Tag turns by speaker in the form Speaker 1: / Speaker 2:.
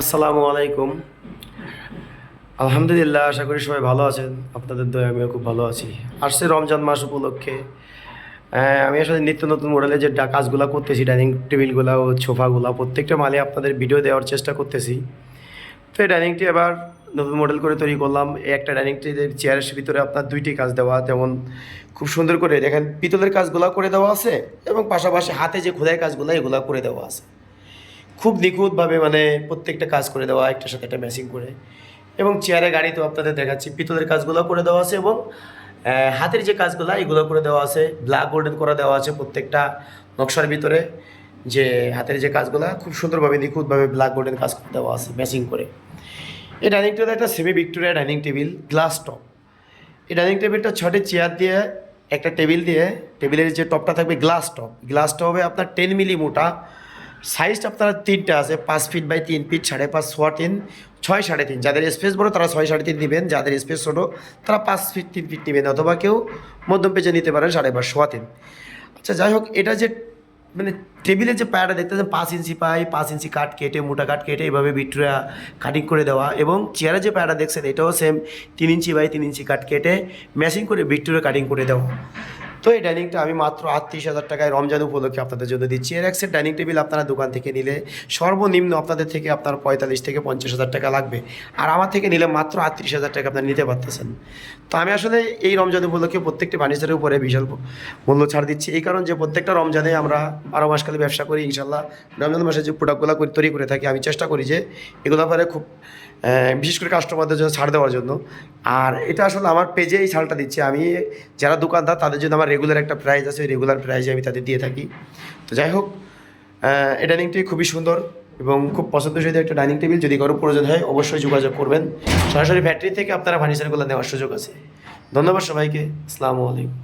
Speaker 1: আসসালামু আলাইকুম। আলহামদুলিল্লাহ, আশা করি সবাই ভালো আছেন। আপনাদের দয়া আমিও খুব ভালো আছি। আসছে রমজান মাস উপলক্ষে। আমি আসলে নিত্য নতুন মডেলের যে কাজগুলো করতেছি ডাইনিং টেবিলগুলো ও সোফাগুলো, প্রত্যেকটা মালে আপনাদের ভিডিও দেওয়ার চেষ্টা করতেছি। তো এই ডাইনিংটি এবার নতুন মডেল করে তৈরি করলাম। এই একটা ডাইনিং টেবিলের চেয়ারের ভিতরে আপনার দুইটি কাজ দেওয়া, যেমন খুব সুন্দর করে দেখেন, পিতলের কাজগুলো করে দেওয়া আছে এবং পাশাপাশি হাতে যে খোদাই কাজগুলো, এগুলো করে দেওয়া আছে। খুব নিখুঁতভাবে মানে প্রত্যেকটা কাজ করে দেওয়া, একটার সাথে একটা ম্যাচিং করে। এবং চেয়ারে গাড়ি তো আপনাদের দেখাচ্ছি, পিতলের কাজগুলো করে দেওয়া আছে এবং হাতের যে কাজগুলো, এগুলো করে দেওয়া আছে। ব্ল্যাক গোল্ডেন করে দেওয়া আছে প্রত্যেকটা নকশার ভিতরে। যে হাতের যে কাজগুলো, খুব সুন্দরভাবে নিখুঁতভাবে ব্ল্যাক গোল্ডেন কাজ করে দেওয়া আছে ম্যাচিং করে। এই ডাইনিং টেবিল একটা semi Victoria dining table glass top এই ডাইনিং টেবিলটা ছটে চেয়ার দিয়ে, একটা টেবিল দিয়ে টেবিলের যে টপটা থাকবে গ্লাস টপ গ্লাস টপে আপনার টেন মিলি মোটা সাইজটা আপনার তিনটা আছে, পাঁচ ফিট বাই তিন ফিট সাড়ে পাঁচ সোয়া তিন, ছয় সাড়ে তিন। যাদের স্পেস বড় তারা ছয় সাড়ে তিন নেবেন যাদের স্পেস ছোটো তারা পাঁচ ফিট তিন ফিট নেবেন অথবা কেউ মধ্যম পেজে নিতে পারেন সাড়ে পাঁচ সোয়া তিন। আচ্ছা যাই হোক, এটা যে মানে টেবিলের যে পায়াটা দেখতে পাঁচ ইঞ্চি পাই, পাঁচ ইঞ্চি কাঠ কেটে, মোটা কাঠ কেটে এভাবে ভিক্টোরিয়া কাটিং করে দেওয়া এবং চেয়ারে যে পায়াটা দেখছেন এটাও সেম তিন ইঞ্চি বাই তিন ইঞ্চি কাঠ কেটে ম্যাচিং করে ভিক্টোরিয়া কাটিং করে দেওয়া। তো এই ডাইনিংটা আমি মাত্র আটত্রিশ হাজার টাকায় রমজান উপলক্ষে আপনাদের জন্য দিচ্ছি। এর এক সেট ডাইনিং টেবিল আপনারা দোকান থেকে নিলে সর্বনিম্ন আপনাদের থেকে আপনার পঁয়তাল্লিশ থেকে পঞ্চাশ হাজার টাকা লাগবে। আর আমার থেকে নিলে মাত্র আটত্রিশ হাজার টাকা আপনারা নিতে পারতেছেন। তো আমি আসলে এই রমজান উপলক্ষে প্রত্যেকটি ফার্নিচারের উপরে বিশাল মূল্য ছাড় দিচ্ছি। এই কারণ যে প্রত্যেকটা রমজানে আমরা বারো মাস কালে ব্যবসা করি ইনশাল্লাহ রমজান মাসে যে প্রোডাক্টগুলো তৈরি করে থাকি, আমি চেষ্টা করি যে এগুলো পরে খুব বিশেষ করে কাস্টমারদের জন্য ছাড় দেওয়ার জন্য। আর এটা আসলে আমার পেজে এই ছাড়টা দিচ্ছি। আমি যারা দোকানদার, তাদের জন্য আমার রেগুলার একটা প্রাইজ আছে, ওই রেগুলার প্রাইজে আমি তাদের দিয়ে থাকি। তো যাই হোক এই ডাইনিংটি খুবই সুন্দর এবং খুব পছন্দসই একটা ডাইনিং টেবিল যদি কারও প্রয়োজন হয়, অবশ্যই যোগাযোগ করবেন। সরাসরি ব্যাটারি থেকে আপনারা ফার্নিচারগুলো নেওয়ার সুযোগ আছে। ধন্যবাদ সবাইকে। আসসালামু আলাইকুম।